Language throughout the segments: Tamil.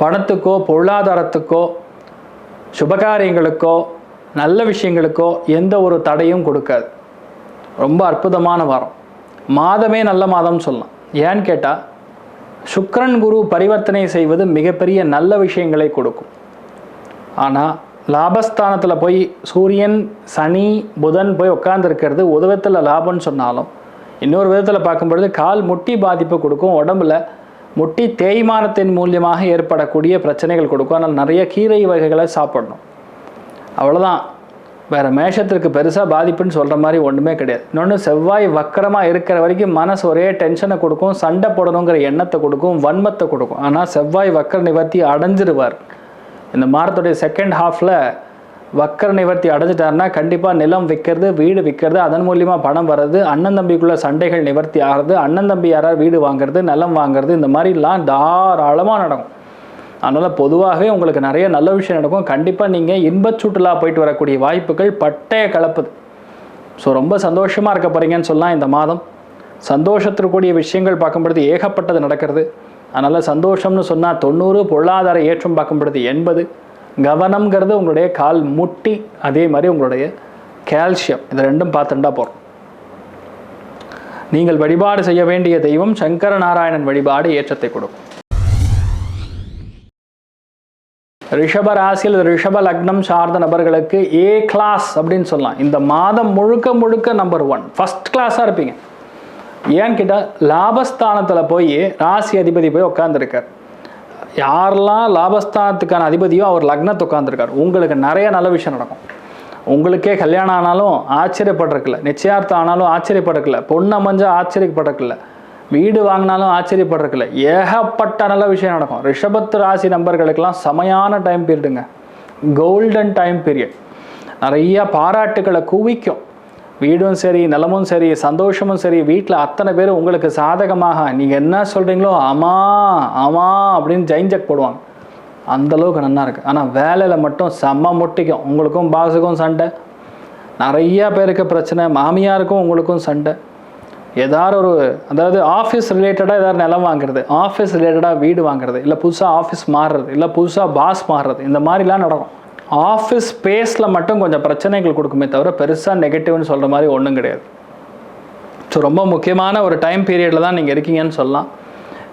பணத்துக்கோ பொருளாதாரத்துக்கோ சுபகாரியங்களுக்கோ நல்ல விஷயங்களுக்கோ எந்த ஒரு தடையும் கொடுக்காது. ரொம்ப அற்புதமான வாரம். மாதமே நல்ல மாதம்னு சொல்லலாம். ஏன்னு கேட்டால் சுக்கரன் குரு பரிவர்த்தனை செய்வது மிகப்பெரிய நல்ல விஷயங்களை கொடுக்கும். ஆனால் லாபஸ்தானத்தில் போய் சூரியன் சனி புதன் போய் உட்காந்துருக்கிறது உதவத்தில் லாபம்னு சொன்னாலும் இன்னொரு விதத்தில் பார்க்கும்பொழுது கால் முட்டி பாதிப்பு கொடுக்கும் உடம்புல முட்டி தேய்மானத்தின் மூலியமாக ஏற்படக்கூடிய பிரச்சனைகள் கொடுக்கும். ஆனால் நிறைய கீரை வகைகளை சாப்பிடணும். அவ்வளோதான் வேறு மேஷத்திற்கு பெருசாக பாதிப்புன்னு சொல்கிற மாதிரி ஒன்றுமே கிடையாது. இன்னொன்று செவ்வாய் வக்கரமாக இருக்கிற வரைக்கும் மனசு ஒரே டென்ஷனை கொடுக்கும் சண்டை போடணுங்கிற எண்ணத்தை கொடுக்கும் வன்மத்தை கொடுக்கும். ஆனால் செவ்வாய் வக்கர நிவர்த்தி அடைஞ்சிருவார். இந்த மாதத்துடைய செகண்ட் ஹாஃபில் வக்கர நிவர்த்தி அடைஞ்சிட்டாருன்னா கண்டிப்பாக நிலம் விற்கிறது வீடு விற்கிறது அதன் மூலியமாக பணம் வர்றது அண்ணன் தம்பிக்குள்ளே சண்டைகள் நிவர்த்தி ஆகிறது அண்ணன் தம்பி யாராவது வீடு வாங்குறது நிலம் வாங்குறது இந்த மாதிரிலாம் தாராளமாக நடக்கும். அதனால் பொதுவாகவே உங்களுக்கு நிறைய நல்ல விஷயம் நடக்கும். கண்டிப்பாக நீங்கள் இன்பச் சுற்றுலா போயிட்டு வரக்கூடிய வாய்ப்புகள் பட்டைய கலப்புது. ஸோ ரொம்ப சந்தோஷமாக இருக்க போகிறீங்கன்னு சொல்லலாம் இந்த மாதம். சந்தோஷத்திற்குரிய விஷயங்கள் பார்க்கும்பொழுது ஏகப்பட்டது நடக்கிறது. அதனால் சந்தோஷம்னு சொன்னால் தொண்ணூறு பொருளாதார ஏற்றம் பார்க்கும்பொழுது எண்பது. கவனம்ங்கிறது உங்களுடைய கால் முட்டி அதே மாதிரி உங்களுடைய கால்சியம். இது ரெண்டும் பார்த்துட்டா போகிறோம் நீங்கள் வழிபாடு செய்ய வேண்டிய தெய்வம் சங்கர நாராயணன் வழிபாடு ஏற்றத்தை கொடுக்கும். ரிஷப ராசியில் ரிஷப லக்னம் சார்ந்த நபர்களுக்கு ஏ கிளாஸ் அப்படின்னு சொல்லலாம். இந்த மாதம் முழுக்க முழுக்க நம்பர் ஒன் ஃபஸ்ட் கிளாஸாக இருப்பீங்க. ஏன்னு கேட்டால் லாபஸ்தானத்தில் போய் ராசி அதிபதி போய் உட்காந்துருக்கார் யாரெல்லாம் லாபஸ்தானத்துக்கான அதிபதியோ அவர் லக்னத்தை உட்காந்துருக்கார் உங்களுக்கு நிறைய நல்ல விஷயம் நடக்கும். உங்களுக்கே கல்யாணம் ஆனாலும் ஆச்சரியப்படுறக்கில்ல நிச்சயார்த்தம் ஆனாலும் ஆச்சரியப்படுறக்கில்ல பொண்ணு அமைஞ்சா ஆச்சரியப்படுறக்கில்ல வீடு வாங்கினாலும் ஆச்சரியப்படுறதில்ல ஏகப்பட்ட நல்ல விஷயம் நடக்கும். ரிஷபத்து ராசி நம்பர்களுக்கெல்லாம் செமையான டைம் பீரியடுங்க கோல்டன் டைம் பீரியட் நிறைய பாராட்டுகளை குவிக்கும். வீடும் சரி நிலமும் சரி சந்தோஷமும் சரி வீட்டில் அத்தனை பேர் உங்களுக்கு சாதகமாக நீங்கள் என்ன சொல்கிறீங்களோ அம்மா அம்மா அப்படின்னு ஜெயின்ஜக் போடுவாங்க. அந்த அளவுக்கு நல்லா இருக்குது ஆனால் வேலையில் மட்டும் செம்ம முட்டிக்கும். உங்களுக்கும் பாஸுக்கும் சண்டை. நிறையா பேருக்கு பிரச்சனை. மாமியாருக்கும் உங்களுக்கும் சண்டை. ஏதாவது ஒரு அதாவது ஆஃபீஸ் ரிலேட்டடாக ஏதாவது நிலம் வாங்குறது ஆஃபீஸ் ரிலேட்டடாக வீடு வாங்குறது இல்லை புதுசாக ஆஃபீஸ் மாறுறது இல்லை புதுசாக பாஸ் மாறுறது இந்த மாதிரிலாம் நடக்கும். ஆஃபீஸ் ஸ்பேஸில் மட்டும் கொஞ்சம் பிரச்சனைகள் கொடுக்குமே தவிர பெருசாக நெகட்டிவ்னு சொல்கிற மாதிரி ஒன்றும் கிடையாது. ஸோ ரொம்ப முக்கியமான ஒரு டைம் பீரியடில் தான் நீங்கள் இருக்கீங்கன்னு சொல்லலாம்.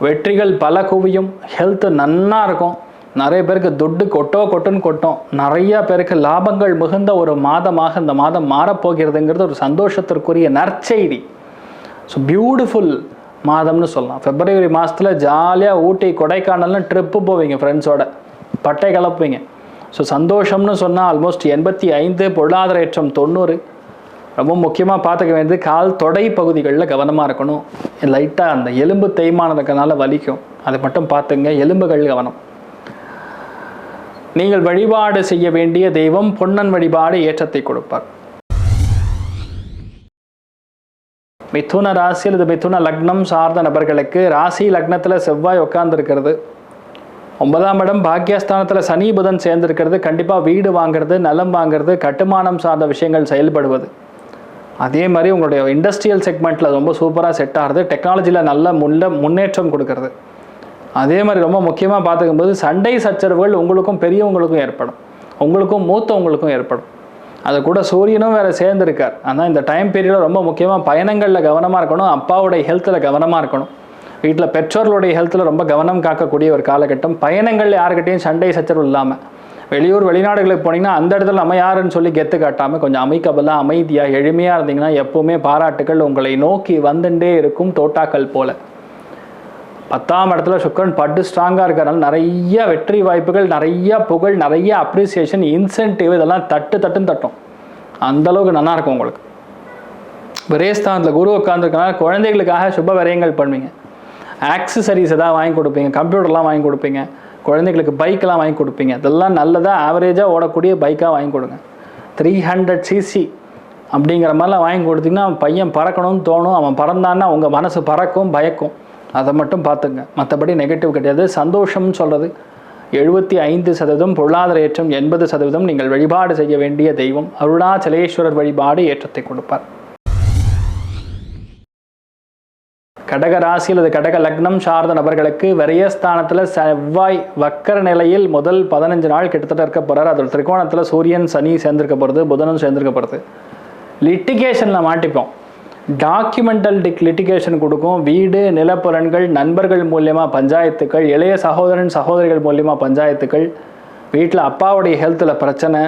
வெற்றிகள் பல குவியும். ஹெல்த்து நன்னா இருக்கும். நிறைய பேருக்கு துட்டு கொட்டோ கொட்டுன்னு கொட்டும். நிறைய பேருக்கு லாபங்கள் மிகுந்த ஒரு மாதமாக இந்த மாதம் மாறப்போகிறதுங்கிறது ஒரு சந்தோஷத்திற்குரிய நற்செய்தி. ஸோ பியூட்டிஃபுல் மாதம்னு சொல்லலாம். பிப்ரவரி மாதத்தில் ஜாலியாக ஊட்டி கொடைக்கானல்னு ட்ரிப்பு போவீங்க ஃப்ரெண்ட்ஸோட பட்டை கலப்புவீங்க ஸோ சந்தோஷம்னு சொன்னால் ஆல்மோஸ்ட் எண்பத்தி ஐந்து பொருளாதார ஏற்றம் தொண்ணூறு. ரொம்ப முக்கியமாக பார்த்துக்க வேண்டியது கால் தொடை பகுதிகளில் கவனமாக இருக்கணும். லைட்டாக அந்த எலும்பு தேய்மானம் தேய்மானதுக்கனால வலிக்கும். அதை மட்டும் பார்த்துங்க எலும்புகள் கவனம். நீங்கள் வழிபாடு செய்ய வேண்டிய தெய்வம் பொன்னன் வழிபாடு ஏற்றத்தை கொடுப்பார். மிதுன ராசி அல்லது மிதுன லக்னம் சார்ந்த நபர்களுக்கு ராசி லக்னத்தில் செவ்வாய் உட்கார்ந்துருக்கிறது. ஒன்பதாம் இடம் பாக்கியஸ்தானத்தில் சனி புதன் சேர்ந்திருக்கிறது. கண்டிப்பாக வீடு வாங்குறது நலம் வாங்குறது கட்டுமானம் சார்ந்த விஷயங்கள் செயல்படுவது. அதே மாதிரி உங்களுடைய இண்டஸ்ட்ரியல் செக்மெண்ட்டில் ரொம்ப சூப்பராக செட் ஆகிறது. டெக்னாலஜியில் நல்ல முன்ன முன்னேற்றம் கொடுக்கறது. அதே மாதிரி ரொம்ப முக்கியமாக பார்த்துக்கும்போது சண்டை சச்சரவுகள் உங்களுக்கும் பெரியவங்களுக்கும் ஏற்படும். உங்களுக்கும் மூத்தவங்களுக்கும் ஏற்படும். அது கூட சூரியனும் வேறு சேர்ந்துருக்கார். ஆனால் இந்த டைம் பீரியடில் ரொம்ப முக்கியமாக பயணங்களில் கவனமாக இருக்கணும். அப்பாவுடைய ஹெல்த்தில் கவனமாக இருக்கணும். வீட்டில் பெற்றோர்களுடைய ஹெல்த்தில் ரொம்ப கவனம் காக்கக்கூடிய ஒரு காலகட்டம். பயணங்கள் யாருக்கிட்டையும் சண்டை சச்சரவு இல்லாமல் வெளியூர் வெளிநாடுகளுக்கு போனீங்கன்னா அந்த இடத்துல நம்ம யாருன்னு சொல்லி கெத்து காட்டாமல் கொஞ்சம் அமைக்கபலாக அமைதியாக எளிமையாக இருந்தீங்கன்னா எப்போவுமே பாராட்டுகள் உங்களை நோக்கி வந்துட்டே இருக்கும் தோட்டாக்கள் போல். பத்தாம் இடத்துல சுக்கரன் பட்டு ஸ்ட்ராங்காக இருக்கிறனால நிறைய வெற்றி வாய்ப்புகள் நிறைய புகழ் நிறைய அப்ரிசியேஷன் இன்சென்டிவ் இதெல்லாம் தட்டு தட்டுன்னு தட்டும். அந்தளவுக்கு நல்லாயிருக்கும் உங்களுக்கு. விரேஸ்தானத்தில் குரு உட்காந்துருக்கனால குழந்தைகளுக்காக சுப விரயங்கள் பண்ணுவீங்க. ஆக்சசரிஸ் எதாவது வாங்கி கொடுப்பீங்க கம்ப்யூட்டர்லாம் வாங்கி கொடுப்பீங்க குழந்தைகளுக்கு பைக்கெலாம் வாங்கி கொடுப்பீங்க இதெல்லாம் நல்லதாக ஆவரேஜாக ஓடக்கூடிய பைக்காக வாங்கி கொடுங்க. த்ரீ ஹண்ட்ரட் சிசி அப்படிங்கிற மாதிரிலாம் வாங்கி கொடுத்தீங்கன்னா அவன் பையன் பறக்கணும்னு தோணும் அவன் பறந்தான்னா உங்கள் மனசு பறக்கும் பயக்கும். அதை மட்டும் பார்த்துங்க. மற்றபடி நெகட்டிவ் கிடையாது. சந்தோஷம்னு சொல்கிறது எழுபத்தி ஐந்து சதவீதம் பொருளாதார ஏற்றம் எண்பது சதவீதம் நீங்கள் வழிபாடு செய்ய வேண்டிய தெய்வம். அருணாச்சலேஸ்வரர் வழிபாடு ஏற்றத்தை கொடுப்பார். கடக ராசியில் அது கடக லக்னம் சார்ந்த நபர்களுக்கு விரயஸ்தானத்தில் செவ்வாய் வக்கர நிலையில் முதல் பதினஞ்சு நாள் கிட்டத்தட்ட இருக்க போகிறார் அதில் திரிகோணத்தில் சூரியன் சனி சேர்ந்திருக்க போகிறது புதனும் சேர்ந்திருக்க போகிறது லிட்டிகேஷனில் மாட்டிப்போம். டாக்குமெண்டல் டிக் லிட்டிகேஷன் கொடுக்கும். வீடு நிலப்புலன்கள் நண்பர்கள் மூலியமாக பஞ்சாயத்துக்கள் இளைய சகோதரன் சகோதரிகள் மூலியமாக பஞ்சாயத்துக்கள் வீட்டில் அப்பாவுடைய ஹெல்த்தில் பிரச்சனை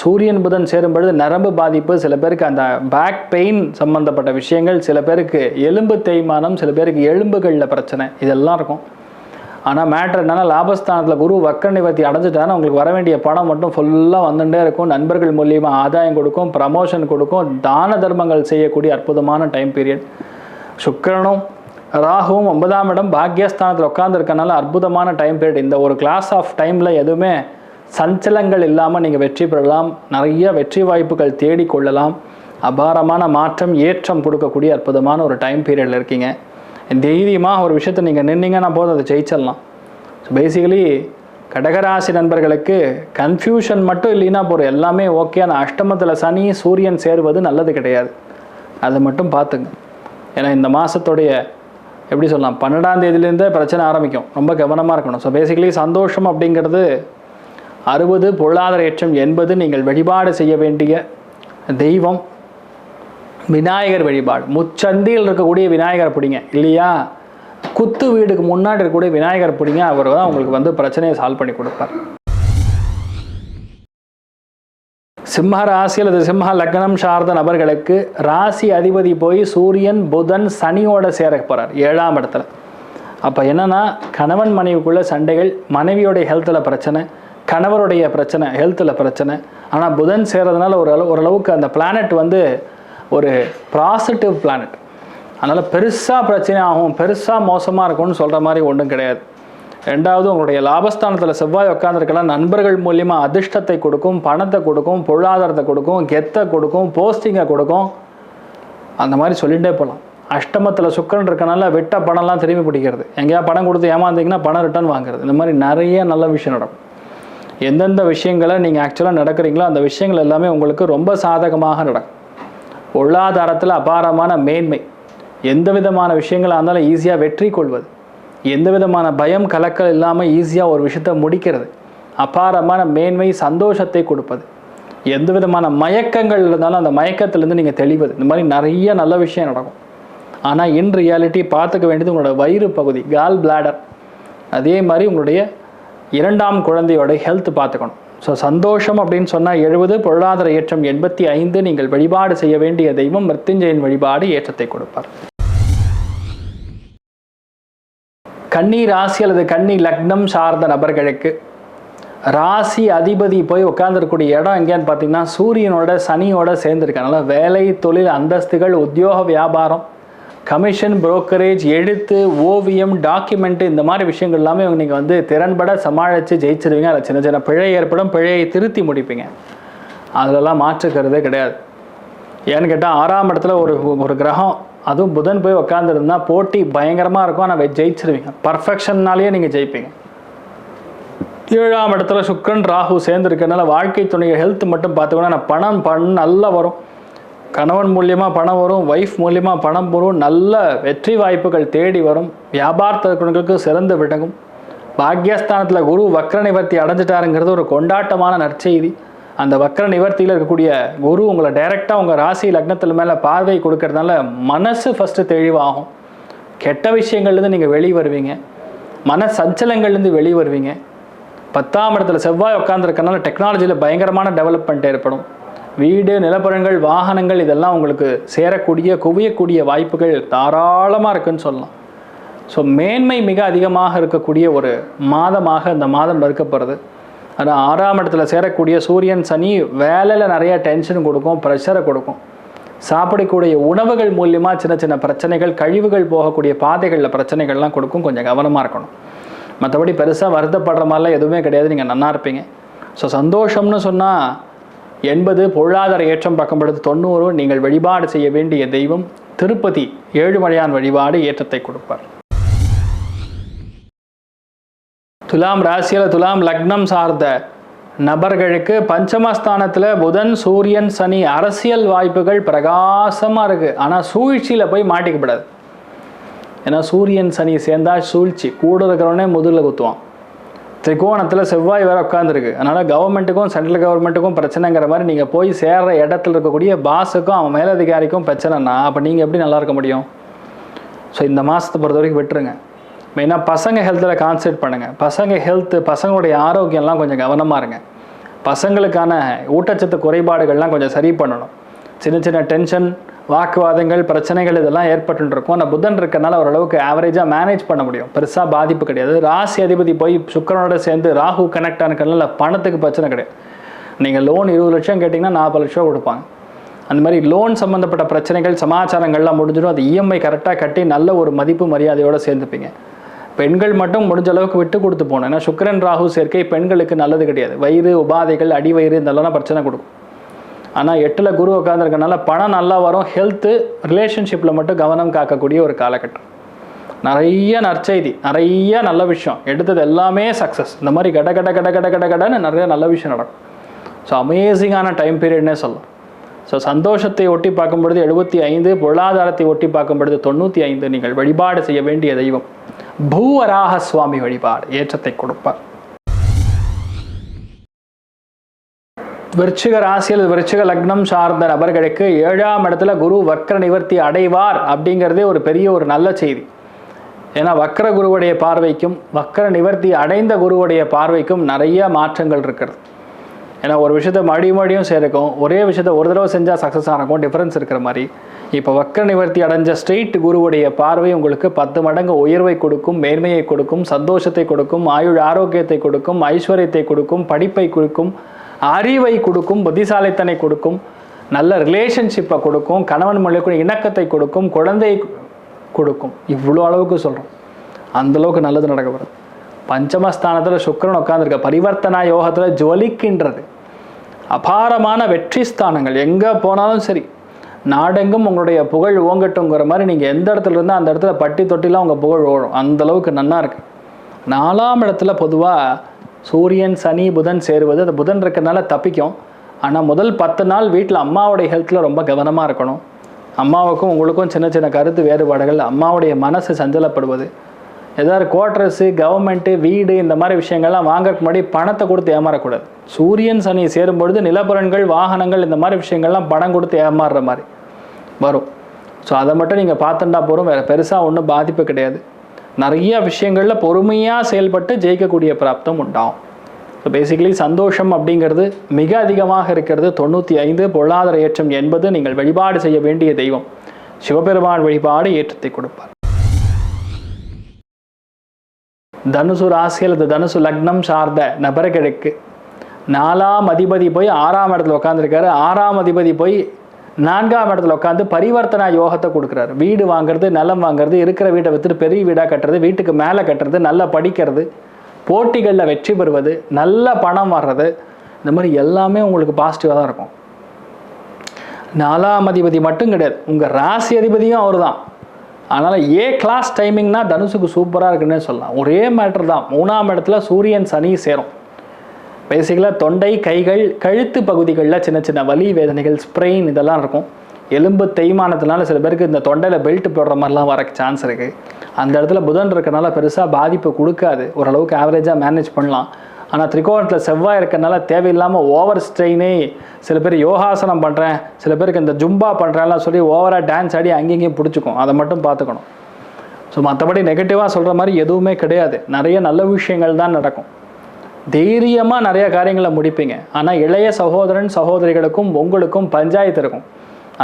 சூரியன் புதன் சேரும் பொழுது நரம்பு பாதிப்பு சில பேருக்கு அந்த பேக் பெயின் சம்மந்தப்பட்ட விஷயங்கள் சில பேருக்கு எலும்பு தேய்மானம் சில பேருக்கு எலும்புகளில் பிரச்சனை. இதெல்லாம் இருக்கும். ஆனால் மேட்ரு என்னன்னா லாபஸ்தானத்தில் குரு வக்கர நிவர்த்தி அடைஞ்சிட்டாருன்னா உங்களுக்கு வர வேண்டிய பணம் மட்டும் ஃபுல்லாக வந்துட்டே இருக்கும். நண்பர்கள் மூலியமாக ஆதாயம் கொடுக்கும் ப்ரமோஷன் கொடுக்கும். தான தர்மங்கள் செய்யக்கூடிய அற்புதமான டைம் பீரியட் சுக்கிரனும் ராகுவும் ஒன்பதாம் இடம் பாக்யஸ்தானத்தில் உட்காந்துருக்கனால அற்புதமான டைம் பீரியட் இந்த ஒரு கிளாஸ் ஆஃப் டைமில் எதுவுமே சஞ்சலங்கள் இல்லாமல் நீங்கள் வெற்றி பெறலாம். நிறைய வெற்றி வாய்ப்புகள் தேடிக்கொள்ளலாம் அபாரமான மாற்றம் ஏற்றம் கொடுக்கக்கூடிய அற்புதமான ஒரு டைம் பீரியடில் இருக்கீங்க. தைரியமாக ஒரு விஷயத்தை நீங்கள் நின்னீங்கன்னா போதும் அதை ஜெயிச்சிடலாம். ஸோ பேசிக்கலி கடகராசி நண்பர்களுக்கு கன்ஃபியூஷன் மட்டும் இல்லைன்னா போகிற எல்லாமே ஓகே ஆனால் அஷ்டமத்தில் சனி சூரியன் சேருவது நல்லது கிடையாது. அதை மட்டும் பார்த்துங்க. ஏன்னா இந்த மாதத்துடைய எப்படி சொல்லலாம் பன்னெண்டாம் தேதியிலேருந்தே பிரச்சனை ஆரம்பிக்கும். ரொம்ப கவனமாக இருக்கணும். ஸோ பேசிக்கலி சந்தோஷம் அப்படிங்கிறது அறுபது பொருளாதார ஏற்றம் எண்பது நீங்கள் வழிபாடு செய்ய வேண்டிய தெய்வம் விநாயகர் வழிபாடு. முச்சந்தியில் இருக்கக்கூடிய விநாயகர் பிடிங்க இல்லையா? குத்து வீடுக்கு முன்னாடி இருக்கக்கூடிய விநாயகர் பிடிங்க அவர் தான் உங்களுக்கு வந்து பிரச்சனையை சால்வ் பண்ணி கொடுப்பார். சிம்ம ராசி அல்லது சிம்ம லக்னம் சார்ந்த நபர்களுக்கு ராசி அதிபதி போய் சூரியன் புதன் சனியோட சேர போகிறார் ஏழாம் இடத்துல. அப்போ என்னன்னா கணவன் மனைவிக்குள்ள சண்டைகள் மனைவியோடைய ஹெல்த்தில் பிரச்சனை கணவருடைய பிரச்சனை ஹெல்த்தில் பிரச்சனை. ஆனால் புதன் சேர்றதுனால ஒரு அளவு ஓரளவுக்கு அந்த பிளானட் வந்து ஒரு பாசிட்டிவ் பிளானட் அதனால் பெருசாக பிரச்சனை ஆகும் பெருசாக மோசமாக இருக்கும்னு சொல்கிற மாதிரி ஒன்றும் கிடையாது. ரெண்டாவது உங்களுடைய லாபஸ்தானத்தில் செவ்வாய் உட்காந்துருக்கலாம் நண்பர்கள் மூலியமாக அதிர்ஷ்டத்தை கொடுக்கும் பணத்தை கொடுக்கும் பொருளாதாரத்தை கொடுக்கும் கெத்தை கொடுக்கும் போஸ்டிங்கை கொடுக்கும். அந்த மாதிரி சொல்லிகிட்டே போகலாம் அஷ்டமத்தில் சுக்கரன் இருக்கனால விட்ட பணம்லாம் திரும்பி பிடிக்கிறது. எங்கேயா பணம் கொடுத்து ஏமாந்தீங்கன்னா பணம் ரிட்டர்ன் வாங்குறது. இந்த மாதிரி நிறைய நல்ல விஷயம் நடக்கும். எந்தெந்த விஷயங்களை நீங்கள் ஆக்சுவலாக நடக்கிறீங்களோ அந்த விஷயங்கள் எல்லாமே உங்களுக்கு ரொம்ப சாதகமாக நடக்கும். பொருளாதாரத்தில் அபாரமான மேன்மை. எந்த விதமான விஷயங்களாக இருந்தாலும் ஈஸியாக வெற்றி கொள்வது. எந்த விதமான பயம் கலக்கல் இல்லாமல் ஈஸியாக ஒரு விஷயத்தை முடிக்கிறது. அபாரமான மேன்மை சந்தோஷத்தை கொடுப்பது. எந்த விதமான மயக்கங்கள் இருந்தாலும் அந்த மயக்கத்திலேருந்து நீங்கள் தெளிவது. இந்த மாதிரி நிறைய நல்ல விஷயம் நடக்கும். ஆனால் இன் ரியாலிட்டி பார்த்துக்க வேண்டியது உங்களோட வயிறு பகுதி கால் பிளாடர் அதே மாதிரி உங்களுடைய இரண்டாம் குழந்தையோட ஹெல்த் பார்த்துக்கணும். ஸோ சந்தோஷம் அப்படின்னு சொன்னால் எழுபது பொருளாதார ஏற்றம் எண்பத்தி ஐந்து நீங்கள் வழிபாடு செய்ய வேண்டிய தெய்வம் மிருத்யுஞ்சயன் வழிபாடு ஏற்றத்தை கொடுப்பார். கன்னி ராசி அல்லது கன்னி லக்னம் சார்ந்த நபர்களுக்கு ராசி அதிபதி போய் உட்காந்துருக்கக்கூடிய இடம் எங்கேன்னு பார்த்தீங்கன்னா சூரியனோட சனியோட சேர்ந்துருக்கனால வேலை தொழில் அந்தஸ்துகள் உத்தியோக வியாபாரம் கமிஷன் புரோக்கரேஜ் எழுத்து ஓவியம் டாக்குமெண்ட் இந்த மாதிரி விஷயங்கள் எல்லாமே நீங்கள் வந்து திறன்பட சமாளித்து ஜெயிச்சிருவீங்க. அதில் சின்ன சின்ன பிழை ஏற்படும். பிழையை திருத்தி முடிப்பீங்க. அதிலெல்லாம் மாற்றுக்கிறதே கிடையாது. ஏன்னு கேட்டால் ஆறாம் இடத்துல ஒரு ஒரு கிரகம் அதுவும் புதன் போய் உட்காந்துருந்தா போட்டி பயங்கரமாக இருக்கும். ஆனால் ஜெயிச்சிருவீங்க. பர்ஃபெக்ஷன்னாலேயே நீங்கள் ஜெயிப்பீங்க. ஏழாம் இடத்துல சுக்கரன் ராகு சேர்ந்துருக்கனால வாழ்க்கை துணையை ஹெல்த் மட்டும் பார்த்துக்கோன்னா பணம் பணம் நல்லா வரும். கணவன் மூலியமாக பணம் வரும் ஒய்ஃப் மூலியமாக பணம் வரும் நல்ல வெற்றி வாய்ப்புகள் தேடி வரும் வியாபாரத்திற்கு சிறந்து விடங்கும் பாக்யஸ்தானத்தில் குரு வக்ர நிவர்த்தி அடைஞ்சிட்டாருங்கிறது ஒரு கொண்டாட்டமான நற்செய்தி. அந்த வக்ர நிவர்த்தியில் இருக்கக்கூடிய குரு உங்களை டைரெக்டாக உங்கள் ராசி லக்னத்தில் மேலே பார்வை கொடுக்கறதுனால மனசு ஃபஸ்ட்டு தெளிவாகும். கெட்ட விஷயங்கள்லேருந்து நீங்கள் வெளியே வருவீங்க. மன சஞ்சலங்கள்லேருந்து வெளியே வருவீங்க. பத்தாம் இடத்துல செவ்வாய் உட்காந்துருக்கனால டெக்னாலஜியில் பயங்கரமான டெவலப்மெண்ட் ஏற்படும். வீடு நிலப்பரங்கள் வாகனங்கள் இதெல்லாம் உங்களுக்கு சேரக்கூடிய குவியக்கூடிய வாய்ப்புகள் தாராளமாக இருக்குன்னு சொல்லலாம். ஸோ மேன்மை மிக அதிகமாக இருக்கக்கூடிய ஒரு மாதமாக இந்த மாதம் இருக்கப்படுறது ஆனால் ஆறாம் இடத்துல சேரக்கூடிய சூரியன் சனி வேலையில் நிறைய டென்ஷன் கொடுக்கும் ப்ரெஷரை கொடுக்கும். சாப்பிடக்கூடிய உணவுகள் மூலியமாக சின்ன சின்ன பிரச்சனைகள் கழிவுகள் போகக்கூடிய பாதைகளில் பிரச்சனைகள்லாம் கொடுக்கும். கொஞ்சம் கவனமாக இருக்கணும். மற்றபடி பெருசாக வருத்தப்படுற மாதிரிலாம் எதுவுமே கிடையாது. நீங்கள் நல்லா இருப்பீங்க. ஸோ சந்தோஷம்னு சொன்னால் எண்பது பொருளாதார ஏற்றம் பக்கம்படுத்து தொண்ணூறு நீங்கள் வழிபாடு செய்ய வேண்டிய தெய்வம் திருப்பதி ஏழுமலையான் வழிபாடு ஏற்றத்தை கொடுப்பார். துலாம் ராசியில் துலாம் லக்னம் சார்ந்த நபர்களுக்கு பஞ்சமஸ்தானத்தில் புதன் சூரியன் சனி அரசியல் வாய்ப்புகள் பிரகாசமாக இருக்குது ஆனால் சூழ்ச்சியில் போய் மாட்டிக்கப்படாது. ஏன்னா சூரியன் சனி சேர்ந்தால் சூழ்ச்சி. கூட இருக்கிறவனே முதுகில் குத்துவான். திரிகோணத்தில் செவ்வாய் வேற உட்காந்துருக்கு அதனால் கவர்மெண்ட்டுக்கும் சென்ட்ரல் கவர்மெண்ட்டுக்கும் பிரச்சனைங்கிற மாதிரி நீங்கள் போய் சேர்ற இடத்துல இருக்கக்கூடிய பாஸுக்கும் அவன் மேலதிகாரிக்கும் பிரச்சனைனா அப்போ நீங்கள் எப்படி நல்லா இருக்க முடியும்? ஸோ இந்த மாதத்தை பொறுத்த வரைக்கும் விட்டுருங்க. மெயினாக பசங்க ஹெல்த்தில் கான்சன்ட்ரேட் பண்ணுங்கள் பசங்க ஹெல்த்து பசங்களுடைய ஆரோக்கியம்லாம் கொஞ்சம் கவனமாக இருங்க. பசங்களுக்கான ஊட்டச்சத்து குறைபாடுகள்லாம் கொஞ்சம் சரி பண்ணணும். சின்ன சின்ன டென்ஷன் வாக்குவாதங்கள் பிரச்சனைகள் இதெல்லாம் ஏற்பட்டு இருக்கும் ஆனால் புதன் இருக்கனால ஓரளவுக்கு ஆவரேஜாக மேனேஜ் பண்ண முடியும். பெருசாக பாதிப்பு கிடையாது. ராசி அதிபதி போய் சுக்கரனோட சேர்ந்து ராகு கனெக்ட் ஆனதுனால பணத்துக்கு பிரச்சனை கிடையாது. நீங்கள் லோன் இருபது லட்சம் கேட்டிங்கன்னா நாற்பது லட்சம் கொடுப்பாங்க. அந்த மாதிரி லோன் சம்மந்தப்பட்ட பிரச்சனைகள் சமாச்சாரங்கள்லாம் முடிஞ்சிடும். அது இஎம்ஐ கரெக்டாக கட்டி நல்ல ஒரு மதிப்பு மரியாதையோடு சேர்ந்துப்பீங்க. பெண்கள் மட்டும் முடிஞ்ச அளவுக்கு விட்டு கொடுத்து போகணும். ஏன்னா சுக்கரன் ராகு சேர்க்கை பெண்களுக்கு நல்லது கிடையாது. வயிறு உபாதைகள் அடி வயிறு இதெல்லாம் பிரச்சனை கொடுக்கும். ஆனால் எட்டில் குரு உட்காந்துருக்கனால பணம் நல்லா வரும் ஹெல்த்து ரிலேஷன்ஷிப்பில் மட்டும் கவனம் காக்கக்கூடிய ஒரு காலகட்டம். நிறைய நற்செய்தி நிறைய நல்ல விஷயம். எடுத்தது எல்லாமே சக்ஸஸ் இந்த மாதிரி கட கட கட கட கட கடன்னு நிறைய நல்ல விஷயம் நடக்கும். ஸோ அமேசிங்கான டைம் பீரியட்னே சொல்லலாம். ஸோ சந்தோஷத்தை ஒட்டி பார்க்கும் பொழுது எழுபத்தி ஐந்து பொருளாதாரத்தை ஒட்டி பார்க்கும் பொழுது தொண்ணூற்றி ஐந்து நீங்கள் வழிபாடு செய்ய வேண்டிய தெய்வம். பூவராக சுவாமி வழிபாடு ஏற்றத்தை கொடுப்பார். விருச்சிக ராசியில் விருச்சிக லக்னம் சார்ந்த நபர்களுக்கு ஏழாம் இடத்துல குரு வக்ர நிவர்த்தி அடைவார் அப்படிங்கிறதே ஒரு பெரிய ஒரு நல்ல செய்தி. ஏன்னா வக்ர குருவுடைய பார்வைக்கும் வக்ர நிவர்த்தி அடைந்த குருவுடைய பார்வைக்கும் நிறைய மாற்றங்கள் இருக்கிறது. ஏன்னா ஒரு விஷயத்த மறுபடியும் மறுபடியும் சேர்க்கும் ஒரே விஷயத்த ஒரு தடவை செஞ்சால் சக்ஸஸ் ஆகும் டிஃப்ரென்ஸ் இருக்கிற மாதிரி. இப்போ வக்ர நிவர்த்தி அடைஞ்ச ஸ்ட்ரெயிட் குருவுடைய பார்வை உங்களுக்கு பத்து மடங்கு உயர்வை கொடுக்கும் மேன்மையை கொடுக்கும் சந்தோஷத்தை கொடுக்கும் ஆயுள் ஆரோக்கியத்தை கொடுக்கும் ஐஸ்வர்யத்தை கொடுக்கும் படிப்பை கொடுக்கும் அறிவை கொடுக்கும் புத்திசாலித்தனை கொடுக்கும் நல்ல ரிலேஷன்ஷிப்பை கொடுக்கும் கணவன் மொழிக்கு இணக்கத்தை கொடுக்கும் குழந்தை கொடுக்கும். இவ்வளோ அளவுக்கு சொல்கிறோம் அந்தளவுக்கு நல்லது நடக்க வருது பஞ்சமஸ்தானத்தில் சுக்கரன் உட்காந்துருக்க பரிவர்த்தனா யோகத்தில் ஜொலிக்கின்றது. அபாரமான வெற்றி ஸ்தானங்கள். எங்கே போனாலும் சரி நாடெங்கும் உங்களுடைய புகழ் ஓங்கட்டுங்கிற மாதிரி நீங்கள் எந்த இடத்துல இருந்தால் அந்த இடத்துல பட்டி தொட்டிலாம் உங்கள் புகழ் ஓடும். அந்த அளவுக்கு நன்னா இருக்கு. நாலாம் இடத்துல பொதுவாக சூரியன் சனி புதன் சேருவது அந்த புதன் இருக்கிறதுனால தப்பிக்கும். ஆனால் முதல் பத்து நாள் வீட்டில் அம்மாவுடைய ஹெல்த்தில் ரொம்ப கவனமாக இருக்கணும். அம்மாவுக்கும் உங்களுக்கும் சின்ன சின்ன கருத்து வேறுபாடுகள் அம்மாவுடைய மனசு சஞ்சலப்படுவது. ஏதாவது குவார்ட்டர்ஸு கவர்மெண்ட்டு வீடு இந்த மாதிரி விஷயங்கள்லாம் வாங்கறதுக்கு முன்னாடி பணத்தை கொடுத்து ஏமாறக்கூடாது. சூரியன் சனி சேரும் பொழுது நிலப்புறன்கள் வாகனங்கள் இந்த மாதிரி விஷயங்கள்லாம் பணம் கொடுத்து ஏமாறுற மாதிரி வரும். ஸோ அதை மட்டும் நீங்கள் பார்த்துட்டா போகிறோம் வேறு பெருசாக ஒன்றும் பாதிப்பு கிடையாது. நிறைய விஷயங்களில் பொறுமையாக செயல்பட்டு ஜெயிக்கக்கூடிய பிராப்தம் உண்டாகும். ஸோ பேசிக்கலி சந்தோஷம் அப்படிங்கிறது மிக அதிகமாக இருக்கிறது. தொண்ணூற்றி ஐந்து பொருளாதார ஏற்றம் என்பது நீங்கள் வழிபாடு செய்ய வேண்டிய தெய்வம். சிவபெருமான் வழிபாடு ஏற்றத்தை கொடுப்பார். தனுசு ராசி அல்லது தனுசு லக்னம் சார்ந்த நபர்களுக்கு நாலாம் அதிபதி போய் ஆறாம் இடத்துல உட்காந்துருக்காரு ஆறாம் அதிபதி போய் நான்காம் இடத்துல உட்காந்து பரிவர்த்தனா யோகத்தை கொடுக்குறாரு. வீடு வாங்குறது நிலம் வாங்குறது இருக்கிற வீட்டை விற்றுட்டு பெரிய வீடாக கட்டுறது வீட்டுக்கு மேலே கட்டுறது நல்லா படிக்கிறது போட்டிகளில் வெற்றி பெறுவது நல்ல பணம் வர்றது இந்த மாதிரி எல்லாமே உங்களுக்கு பாசிட்டிவாக தான் இருக்கும். நாலாம் அதிபதி மட்டும் கிடையாது. உங்கள் ராசி அதிபதியும் அவர் தான் அதனால் ஏ கிளாஸ் டைமிங்னா தனுசுக்கு சூப்பராக இருக்குன்னே சொல்லலாம். ஒரே மேட்டர் தான். மூணாம் இடத்துல சூரியன் சனி சேரும். பேசிக்கலாக தொண்டை கைகள் கழுத்து பகுதிகளில் சின்ன சின்ன வலி வேதனைகள் ஸ்ப்ரெயின் இதெல்லாம் இருக்கும். எலும்பு தேய்மானத்தினால சில பேருக்கு இந்த தொண்டையில் பெல்ட் போடுற மாதிரிலாம் வர சான்ஸ் இருக்குது அந்த இடத்துல புதன் இருக்கிறனால பெருசாக பாதிப்பு கொடுக்காது. ஓரளவுக்கு ஆவரேஜாக மேனேஜ் பண்ணலாம். ஆனால் திரிகோணத்தில் செவ்வாய் இருக்கிறனால தேவையில்லாமல் ஓவர் ஸ்ட்ரெயினே சில பேர் யோகாசனம் பண்ணுறேன் சில பேருக்கு இந்த ஜும்பா பண்ணுறேன்லாம் சொல்லி ஓவராக டான்ஸ் ஆடி அங்கேயும் பிடிச்சிக்கும். அதை மட்டும் பார்த்துக்கணும். ஸோ மற்றபடி நெகட்டிவாக சொல்கிற மாதிரி எதுவுமே கிடையாது. நிறைய நல்ல விஷயங்கள் தான் நடக்கும். தைரியமாக நிறைய காரியங்களை முடிப்பீங்க. ஆனால் இளைய சகோதரன் சகோதரிகளுக்கும் உங்களுக்கும் பஞ்சாயத்து இருக்கும்.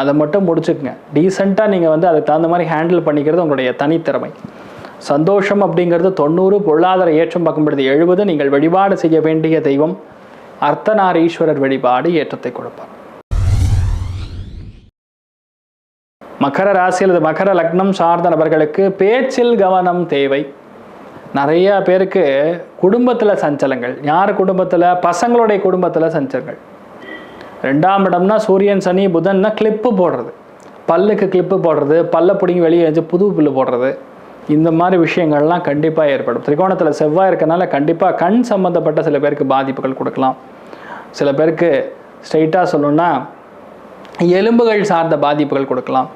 அதை மட்டும் முடிச்சுக்குங்க. டீசெண்டாக நீங்கள் வந்து அதுக்கு தகுந்த மாதிரி ஹேண்டில் பண்ணிக்கிறது உங்களுடைய தனித்திறமை. சந்தோஷம் அப்படிங்கிறது தொண்ணூறு பொருளாதார ஏற்றம் பார்க்கும்பொழுது எழுபது. நீங்கள் வழிபாடு செய்ய வேண்டிய தெய்வம். அர்த்தநாரீஸ்வரர் வழிபாடு ஏற்றத்தை கொடுப்பார். மகர ராசி அல்லது மகர லக்னம் சார்ந்த நபர்களுக்கு பேச்சில் கவனம் தேவை. நிறைய பேருக்கு குடும்பத்தில் சஞ்சலங்கள். யார் குடும்பத்தில்? பசங்களுடைய குடும்பத்தில் சஞ்சலங்கள். ரெண்டாம் இடம்னா சூரியன் சனி புதன்னா கிளிப்பு போடுறது. பல்லுக்கு கிளிப்பு போடுறது. பல்ல பிடிங்கி வெளியே வச்சு புது புல்லு போடுறது. இந்த மாதிரி விஷயங்கள்லாம் கண்டிப்பாக ஏற்படும். திரிகோணத்தில் செவ்வாய் இருக்கனால கண்டிப்பாக கண் சம்மந்தப்பட்ட சில பேருக்கு பாதிப்புகள் கொடுக்கலாம். சில பேருக்கு ஸ்ட்ரைட்டாக சொல்லணும்னா எலும்புகள் சார்ந்த பாதிப்புகள் கொடுக்கலாம்.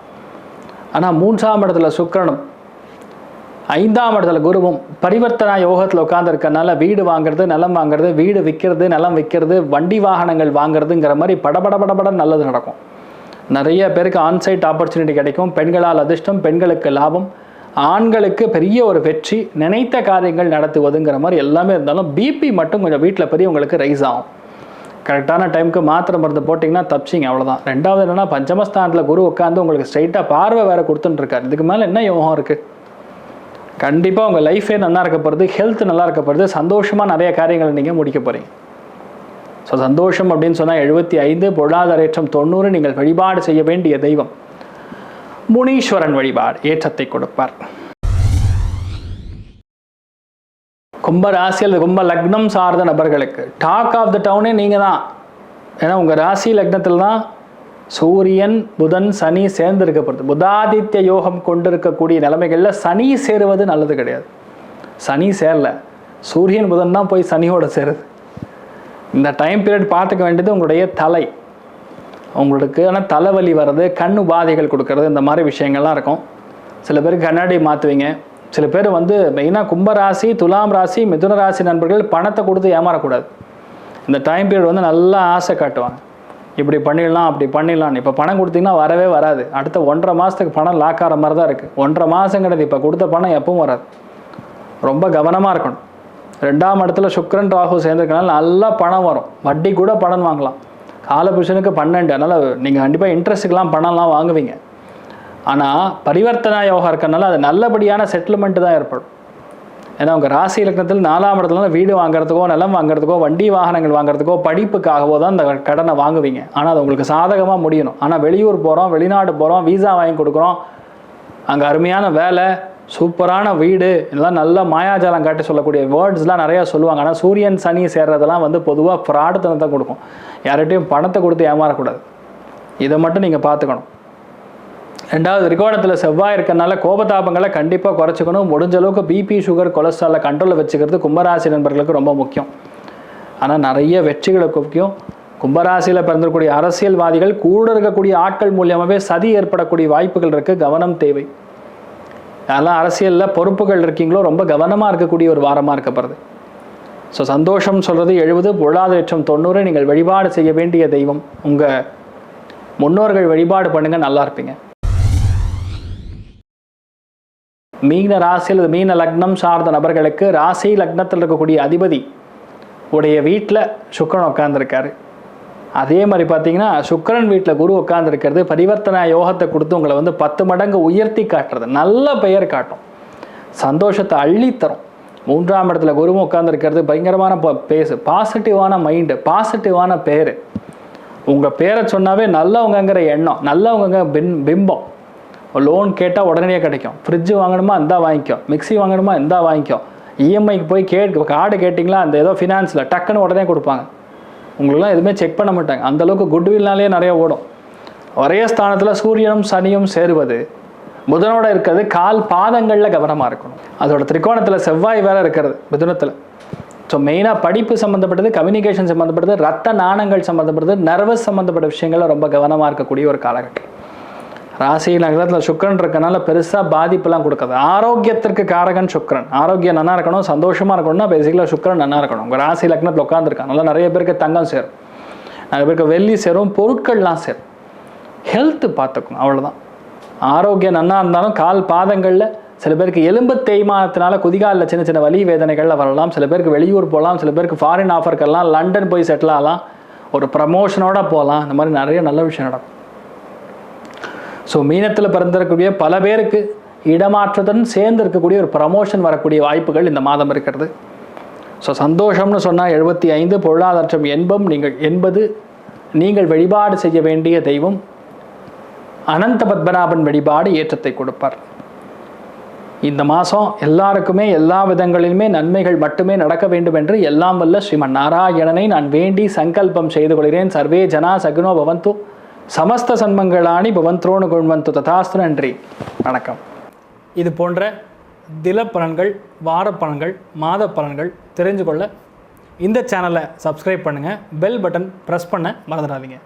ஆனால் மூன்றாம் இடத்துல சுக்கிரனும் ஐந்தாம் இடத்துல குருவும் பரிவர்த்தனா யோகத்தில் உட்காந்துருக்கனால வீடு வாங்குறது நிலம் வாங்குறது வீடு விற்கிறது நிலம் விற்கிறது வண்டி வாகனங்கள் வாங்குறதுங்கிற மாதிரி படபட படபட நல்லது நடக்கும். நிறைய பேருக்கு ஆன்சைட் ஆப்பர்ச்சுனிட்டி கிடைக்கும். பெண்களால் அதிர்ஷ்டம் பெண்களுக்கு லாபம். ஆண்களுக்கு பெரிய ஒரு வெற்றி. நினைத்த காரியங்கள் நடத்துவதுங்கிற மாதிரி எல்லாமே இருந்தாலும் பிபி மட்டும் கொஞ்சம் வீட்டில் பெரியவங்களுக்கு ரைஸ் ஆகும். கரெக்டான டைமுக்கு மாத்திரை மருந்து போட்டிங்கன்னா தப்பிச்சிங்க அவ்வளோதான் ரெண்டாவது என்னன்னா பஞ்சமஸ்தானத்தில் குரு உட்காந்து உங்களுக்கு ஸ்ட்ரைட்டாக பார்வை வேறு கொடுத்துட்டுருக்காரு. இதுக்கு மேலே என்ன யோகம் இருக்குது கண்டிப்பாக உங்கள் லைஃபே நல்லா இருக்க போகிறது ஹெல்த் நல்லா இருக்க போகிறது சந்தோஷமாக நிறைய காரியங்களை நீங்கள் முடிக்க போகிறீங்க ஸோ சந்தோஷம் அப்படின்னு சொன்னால் எழுபத்தி ஐந்து பொருளாதார ஏற்றம் தொண்ணூறு நீங்கள் வழிபாடு செய்ய வேண்டிய தெய்வம். முனீஸ்வரன் வழிபாடு ஏற்றத்தை கொடுப்பார். கும்ப ராசியில் கும்ப லக்னம் சார்ந்த நபர்களுக்கு டாக் ஆஃப் த டவுனே நீங்கள் தான் ஏன்னா உங்கள் ராசி லக்னத்தில் தான் சூரியன் புதன் சனி சேர்ந்து இருக்கப்படுது புதாதித்ய யோகம் கொண்டிருக்கக்கூடிய நிலைமைகளில் சனி சேருவது நல்லது கிடையாது. சனி சேரல. சூரியன் புதன் தான் போய் சனியோட சேருது. இந்த டைம் பீரியட் பார்த்துக்க வேண்டியது உங்களுடைய தலை. உங்களுக்கு ஆனால் தலைவலி வர்றது கண் உபாதைகள் கொடுக்கறது இந்த மாதிரி விஷயங்கள்லாம் இருக்கும். சில பேர் கண்ணாடி மாற்றுவீங்க சில பேர் வந்து மெயினாக கும்பராசி துலாம் ராசி மிதுன ராசி நண்பர்கள் பணத்தை கொடுத்து ஏமாறக்கூடாது. இந்த டைம் பீரியட் வந்து நல்லா ஆசை காட்டுவாங்க. இப்படி பண்ணிடலாம் அப்படி பண்ணிடலாம் இப்போ பணம் கொடுத்தீங்கன்னா வரவே வராது. அடுத்த ஒன்றரை மாதத்துக்கு பணம் லாக் ஆகிற மாதிரி தான் இருக்குது ஒன்றரை மாதம் கிடையாது இப்போ கொடுத்த பணம் எப்பவும் வராது. ரொம்ப கவனமாக இருக்கணும். ரெண்டாம் இடத்துல சுக்ரன் ராகு சேர்ந்துருக்கனால நல்லா பணம் வரும். வட்டி கூட பணம் வாங்கலாம். காலபுருஷனுக்கு பன்னெண்டு. அதனால் நீங்கள் கண்டிப்பாக இன்ட்ரெஸ்ட்டுக்கெலாம் பணம்லாம் வாங்குவீங்க. ஆனால் பரிவர்த்தனா யோகா இருக்கனால அது நல்லபடியான செட்டில்மெண்ட்டு தான் ஏற்படும். ஏன்னா உங்கள் ராசி இலக்கணத்தில் நாலாம் இடத்துல வீடு வாங்குறதுக்கோ நிலம் வாங்குறதுக்கோ வண்டி வாகனங்கள் வாங்குறதுக்கோ படிப்புக்காகவோ தான் இந்த கடனை வாங்குவீங்க. ஆனால் அது உங்களுக்கு சாதகமாக முடியணும். ஆனால் வெளியூர் போகிறோம் வெளிநாடு போகிறோம் வீசா வாங்கி கொடுக்குறோம். அங்கே அருமையான வேலை சூப்பரான வீடு இதெல்லாம் நல்ல மாயாஜாலம் காட்டி சொல்லக்கூடிய வேர்ட்ஸ்லாம் நிறையா சொல்லுவாங்க. ஆனால் சூரியன் சனி சேர்றதெல்லாம் வந்து பொதுவாக ஃப்ராடுத்தனத்தை கொடுக்கும். யார்கிட்டையும் பணத்தை கொடுத்து ஏமாறக்கூடாது. இதை மட்டும் நீங்கள் பார்த்துக்கணும். ரெண்டாவது திரிகோணத்தில் செவ்வாய் இருக்கறனால கோபதாபங்களை கண்டிப்பாக குறைச்சிக்கணும். முடிஞ்ச அளவுக்கு பிபி சுகர் கொலஸ்ட்ராலை கண்ட்ரோலில் வச்சுக்கிறது கும்பராசி நண்பர்களுக்கு ரொம்ப முக்கியம். ஆனால் நிறைய வெற்றிகளை குவிக்கும் கும்பராசியில் பிறந்திருக்கக்கூடிய அரசியல்வாதிகள் கூட இருக்கக்கூடிய ஆட்கள் மூலியமாகவே சதி ஏற்படக்கூடிய வாய்ப்புகள் இருக்குது கவனம் தேவை. அதெல்லாம் அரசியலில் பொறுப்புகள் இருக்கீங்களோ ரொம்ப கவனமாக இருக்கக்கூடிய ஒரு வாரமாக இருக்கப்படுது. ஸோ சந்தோஷம் சொல்கிறது எழுபது பொருளாதாரம் தொண்ணூறு. நீங்கள் வழிபாடு செய்ய வேண்டிய தெய்வம் உங்கள் முன்னோர்கள் வழிபாடு பண்ணுங்கள் நல்லா இருப்பீங்க. மீன ராசியில் மீன லக்னம் சார்ந்த நபர்களுக்கு ராசி லக்னத்தில் இருக்கக்கூடிய அதிபதி உடைய வீட்டில் சுக்கரன் உட்காந்துருக்காரு அதே மாதிரி பார்த்தீங்கன்னா சுக்கரன் வீட்டில் குரு உட்காந்துருக்கிறது பரிவர்த்தனை யோகத்தை கொடுத்து உங்களை வந்து பத்து மடங்கு உயர்த்தி காட்டுறது. நல்ல பெயர் காட்டும். சந்தோஷத்தை அள்ளித்தரும் மூன்றாம் இடத்துல குருவும் உட்காந்துருக்கிறது பயங்கரமான பேசு பாசிட்டிவான மைண்டு பாசிட்டிவான பேர். உங்கள் பேரை சொன்னாவே நல்லவங்கங்கிற எண்ணம் நல்லவங்க பின் பிம்பம். லோன் கேட்டால் உடனடியாக கிடைக்கும். ஃப்ரிட்ஜு வாங்கணுமா இருந்தால் வாங்கிக்கோ மிக்ஸி வாங்கணுமா இந்தா வாங்கிக்கோ இஎம்ஐக்கு போய் கேட் கார்டு கேட்டிங்களா அந்த ஏதோ ஃபினான்ஸில் டக்குன்னு உடனே கொடுப்பாங்க. உங்களுக்குலாம் எதுவுமே செக் பண்ண மாட்டாங்க. அந்தளவுக்கு குட்வில்னாலே நிறைய ஓடும். ஒரே ஸ்தானத்தில் சூரியனும் சனியும் சேருவது புதனோட இருக்கிறது கால் பாதங்களில் கவனமாக இருக்கணும். அதோட திரிகோணத்தில் செவ்வாய் வேற இருக்கிறது புதனத்தில் ஸோ மெயினாக படிப்பு சம்மந்தப்பட்டது கம்யூனிகேஷன் சம்மந்தப்பட்டது ரத்த நாணங்கள் சம்மந்தப்பட்டது நர்வஸ் சம்மந்தப்பட்ட விஷயங்கள்ல ரொம்ப கவனமாக இருக்கக்கூடிய ஒரு காலகட்டம். ராசி நகரத்தில் சுக்கரன் இருக்கனால பெருசாக பாதிப்புலாம் கொடுக்காது. ஆரோக்கியத்திற்கு காரகன் சுக்கரன். ஆரோக்கியம் நல்லா இருக்கணும் சந்தோஷமாக இருக்கணும்னா பேசிக்கலாக சுக்கிரன் நல்லா இருக்கணும். உங்கள் ராசி லக்னத்தில் உட்காந்துருக்கான் நல்லா நிறைய பேருக்கு தங்கம் சேரும். நிறைய பேருக்கு வெள்ளி சேரும் பொருட்கள்லாம் சேரும். ஹெல்த்து பார்த்துக்கணும் அவ்வளோதான் ஆரோக்கியம் நல்லா இருந்தாலும் கால் பாதங்களில் சில பேருக்கு எலும்பு தேய்மானத்தினால குதிகாலில் சின்ன சின்ன வலி வேதனைகளில் வரலாம். சில பேருக்கு வெளியூர் போகலாம் சில பேருக்கு ஃபாரின் ஆஃபருக்கெல்லாம் லண்டன் போய் செட்டில் ஆகலாம். ஒரு ப்ரமோஷனோட போகலாம். இந்த மாதிரி நிறைய நல்ல விஷயம் நடக்கும். ஸோ மீனத்தில் பிறந்திருக்கக்கூடிய பல பேருக்கு இடமாற்றத்துடன் சேர்ந்து இருக்கக்கூடிய ஒரு ப்ரமோஷன் வரக்கூடிய வாய்ப்புகள் இந்த மாதம் இருக்கிறது. ஸோ சந்தோஷம்னு சொன்னால் எழுபத்தி ஐந்து பொருளாதாரம் என்பம் நீங்கள் என்பது நீங்கள் வழிபாடு செய்ய வேண்டிய தெய்வம். அனந்த பத்மநாபன் வழிபாடு ஏற்றத்தை கொடுப்பார். இந்த மாதம் எல்லாருக்குமே எல்லா விதங்களிலுமே நன்மைகள் மட்டுமே நடக்க வேண்டும் என்று எல்லாம் வல்ல ஸ்ரீமன் நாராயணனை நான் வேண்டி சங்கல்பம் செய்து கொள்கிறேன். சர்வே ஜனா சகுனோ பவந்து. சமஸ்த சன்மங்களாணி பவந்த்ரோணு குண்வந்து ததாஸ்து நன்றி. வணக்கம். இது போன்ற தில பலன்கள் வார பலன்கள் மாத பலன்கள் தெரிஞ்சு கொள்ள இந்த சேனலை சப்ஸ்கிரைப் பண்ணுங்கள் பெல் பட்டன் ப்ரெஸ் பண்ண மறந்துடாதீங்க.